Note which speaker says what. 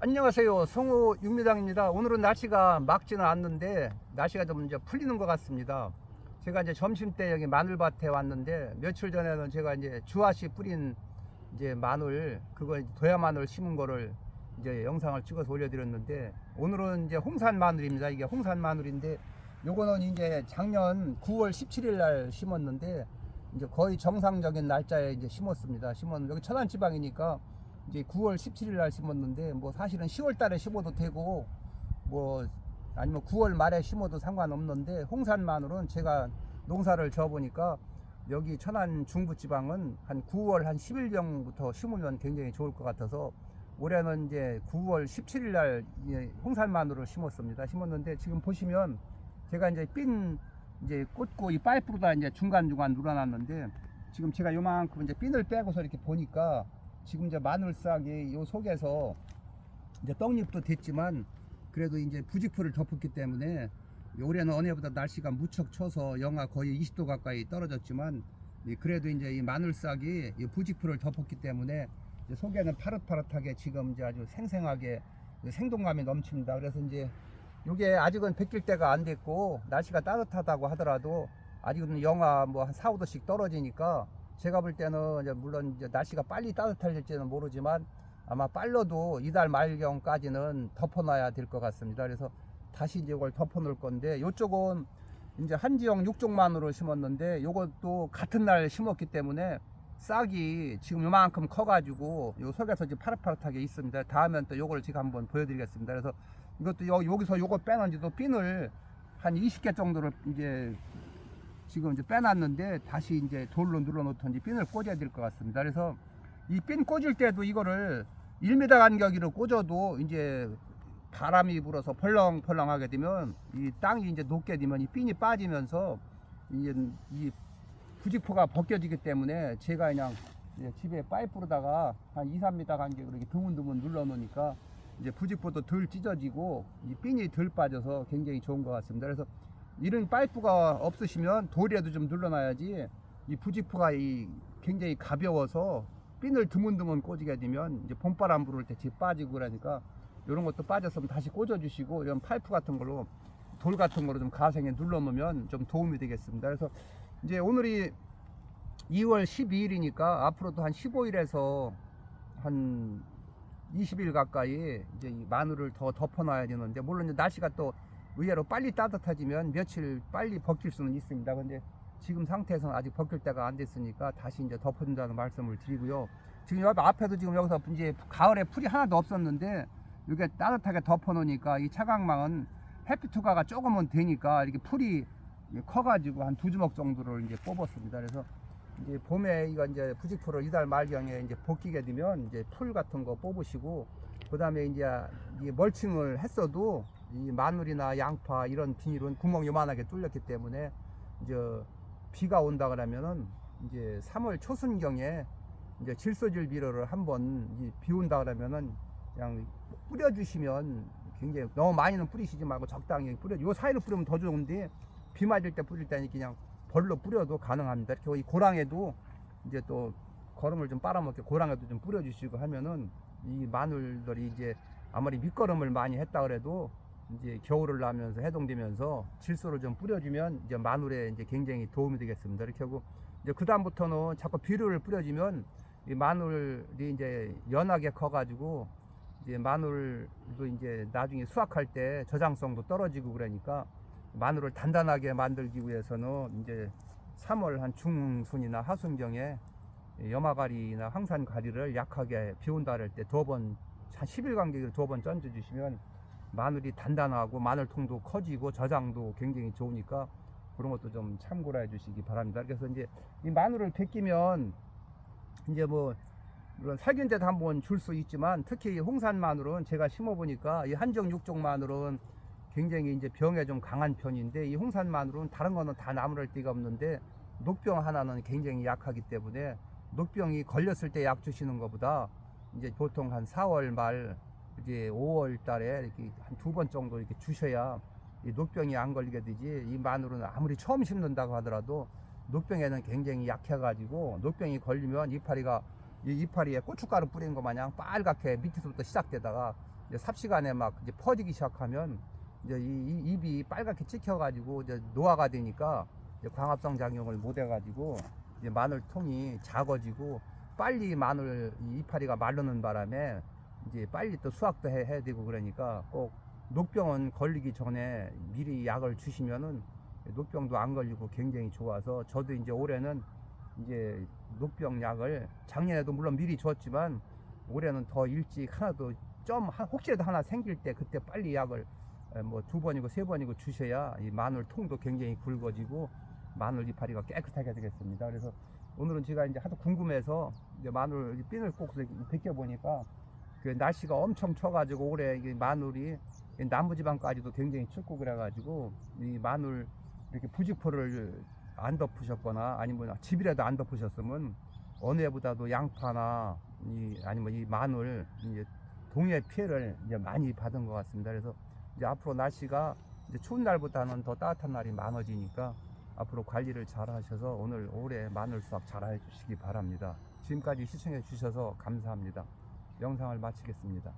Speaker 1: 안녕하세요. 성우 육미장입니다. 오늘은 날씨가 막지는 않는데 날씨가 좀 이제 풀리는 것 같습니다. 제가 이제 점심 때 여기 마늘밭에 왔는데 며칠 전에는 제가 이제 주아씨 뿌린 이제 마늘 그거 도야 마늘 심은 거를 이제 영상을 찍어서 올려드렸는데 오늘은 이제 홍산 마늘입니다. 이게 홍산 마늘인데 요거는 이제 작년 9월 17일 날 심었는데 이제 거의 정상적인 날짜에 이제 심었습니다. 심었는데 여기 천안 지방이니까 이제 9월 17일 날 심었는데 뭐 사실은 10월 달에 심어도 되고 뭐 아니면 9월 말에 심어도 상관없는데 홍산 마늘은 제가 농사를 져 보니까 여기 천안 중부 지방은 한 9월 한 10일경부터 심으면 굉장히 좋을 것 같아서 올해는 이제 9월 17일 날 이제 홍산 마늘을 심었습니다. 심었는데 지금 보시면 제가 이제 핀 이제 꽂고 이 파이프로 다 이제 중간중간 눌러놨는데 지금 제가 요만큼 이제 핀을 빼고서 이렇게 보니까 지금 이제 마늘 싹이 요 속에서 이제 떡잎도 됐지만 그래도 이제 부직포를 덮었기 때문에 올해는 어느 해보다 날씨가 무척 쳐서 영하 거의 20도 가까이 떨어졌지만 이 그래도 이제 이 마늘 싹이 이 부직포를 덮었기 때문에 이제 속에는 파릇파릇하게 지금 이제 아주 생생하게 생동감이 넘칩니다. 그래서 이제 이게 아직은 벗길 때가 안 됐고 날씨가 따뜻하다고 하더라도 아직은 영하 뭐 한 4, 5도씩 떨어지니까 제가 볼 때는 이제 물론 이제 날씨가 빨리 따뜻해질지는 모르지만 아마 빨라도 이달 말경까지는 덮어놔야 될 것 같습니다. 그래서 다시 이제 이걸 덮어놓을 건데 이쪽은 이제 한 지형 육종만으로 심었는데 이것도 같은 날 심었기 때문에 싹이 지금 요만큼 커가지고 요 속에서 지금 파릇파릇하게 있습니다. 다음엔 또 요걸 지금 한번 보여드리겠습니다. 그래서 이것도 여, 여기서 요거 빼는지도 핀을 한 20개 정도를 이제 지금 이제 빼놨는데 다시 이제 돌로 눌러 놓던지 핀을 꽂아야 될 것 같습니다. 그래서 이 핀 꽂을 때도 이거를 1m 간격으로 꽂아도 이제 바람이 불어서 펄렁펄렁 하게 되면 이 땅이 이제 높게 되면 이 핀이 빠지면서 이제 이 부직포가 벗겨지기 때문에 제가 그냥 집에 파이프로다가 한 2, 3m 간격으로 이렇게 드문드문 눌러 놓으니까 이제 부직포도 덜 찢어지고 이 핀이 덜 빠져서 굉장히 좋은 것 같습니다. 그래서 이런 파이프가 없으시면 돌이라도 좀 눌러놔야지 이 부직포가 이 굉장히 가벼워서 핀을 드문드문 꽂게 되면 이제 봄바람 불을 때 집 빠지고 그러니까 이런 것도 빠졌으면 다시 꽂아주시고 이런 파이프 같은 걸로 돌 같은 거로 좀 가생에 눌러놓으면 좀 도움이 되겠습니다. 그래서 이제 오늘이 2월 12일이니까 앞으로도 한 15일에서 한 20일 가까이 이제 이 마늘을 더 덮어놔야 되는데 물론 이제 날씨가 또 의외로 빨리 따뜻해지면 며칠 빨리 벗길 수는 있습니다. 근데 지금 상태에서는 아직 벗길 때가 안 됐으니까 다시 이제 덮어준다는 말씀을 드리고요. 지금 여기 앞에도 지금 여기서 이제 가을에 풀이 하나도 없었는데 이게 따뜻하게 덮어놓으니까 이 차광망은 햇빛 투과가 조금은 되니까 이렇게 풀이 커가지고 한 두 주먹 정도를 이제 뽑았습니다. 그래서 이제 봄에 이거 이제 부직포를 이달 말경에 이제 벗기게 되면 이제 풀 같은 거 뽑으시고 그 다음에 이제 이 멀칭을 했어도 이 마늘이나 양파 이런 비닐은 구멍 요만하게 뚫렸기 때문에 이제 비가 온다 그러면은 이제 3월 초순경에 이제 질소질 비료를 한번 비 온다 그러면은 그냥 뿌려주시면 굉장히 너무 많이는 뿌리시지 말고 적당히 뿌려. 요 사이로 뿌리면 더 좋은데 비 맞을 때 뿌릴 때는 그냥 벌로 뿌려도 가능합니다. 이렇게 이 고랑에도 이제 또 거름을 좀 빨아먹게 고랑에도 좀 뿌려주시고 하면은 이 마늘들이 이제 아무리 밑거름을 많이 했다 그래도 이제 겨울을 나면서 해동되면서 질소를 좀 뿌려주면 이제 마늘에 이제 굉장히 도움이 되겠습니다. 이렇게 하고 이제 그 다음부터는 자꾸 비료를 뿌려주면 이 마늘이 이제 연하게 커가지고 이제 마늘도 이제 나중에 수확할 때 저장성도 떨어지고 그러니까 마늘을 단단하게 만들기 위해서는 이제 3월 한 중순이나 하순경에 염화가리나 항산가리를 약하게 비 온다 할때두 번, 한 10일 간격으로 두 번 던져 주시면 마늘이 단단하고 마늘통도 커지고 저장도 굉장히 좋으니까 그런 것도 좀 참고를 해 주시기 바랍니다. 그래서 이제 이 마늘을 벗기면 이제 뭐 물론 살균제도 한번 줄 수 있지만 특히 이 홍산 마늘은 제가 심어 보니까 이 한정 육종 마늘은 굉장히 이제 병에 좀 강한 편인데 이 홍산 마늘은 다른 거는 다 나무랄 데가 없는데 녹병 하나는 굉장히 약하기 때문에 녹병이 걸렸을 때 약 주시는 것보다 이제 보통 한 4월 말 이제 5월 달에 이렇게 한 두 번 정도 이렇게 주셔야 이 녹병이 안 걸리게 되지 이 마늘은 아무리 처음 심는다고 하더라도 녹병에는 굉장히 약해가지고 녹병이 걸리면 이파리가 이 이파리에 고춧가루 뿌린 것 마냥 빨갛게 밑에서부터 시작되다가 이제 삽시간에 막 이제 퍼지기 시작하면 이제 이, 이 입이 빨갛게 찍혀가지고 이제 노화가 되니까 이제 광합성 작용을 못 해가지고 이제 마늘 통이 작아지고 빨리 마늘 이 이파리가 마르는 바람에 이제 빨리 또 수확도 해, 해야 되고 그러니까 꼭 녹병은 걸리기 전에 미리 약을 주시면은 녹병도 안 걸리고 굉장히 좋아서 저도 이제 올해는 이제 녹병 약을 작년에도 물론 미리 줬지만 올해는 더 일찍 하나도 좀 한- 혹시라도 하나 생길 때 그때 빨리 약을 뭐 두 번이고 세 번이고 주셔야 이 마늘 통도 굉장히 굵어지고 마늘 이파리가 깨끗하게 되겠습니다. 그래서 오늘은 제가 이제 하도 궁금해서 이제 마늘 이 핀을 꼭 벗겨 보니까 그 날씨가 엄청 쳐가지고 올해 마늘이 이 남부지방까지도 굉장히 춥고 그래가지고 이 마늘 이렇게 부직포를 안 덮으셨거나 아니면 집이라도 안 덮으셨으면 어느 해보다도 양파나 이 아니면 이 마늘 이제 동해 피해를 이제 많이 받은 것 같습니다. 그래서 이제 앞으로 날씨가 이제 추운 날보다는 더 따뜻한 날이 많아지니까 앞으로 관리를 잘 하셔서 오늘 올해 마늘 수확 잘 해주시기 바랍니다. 지금까지 시청해 주셔서 감사합니다. 영상을 마치겠습니다.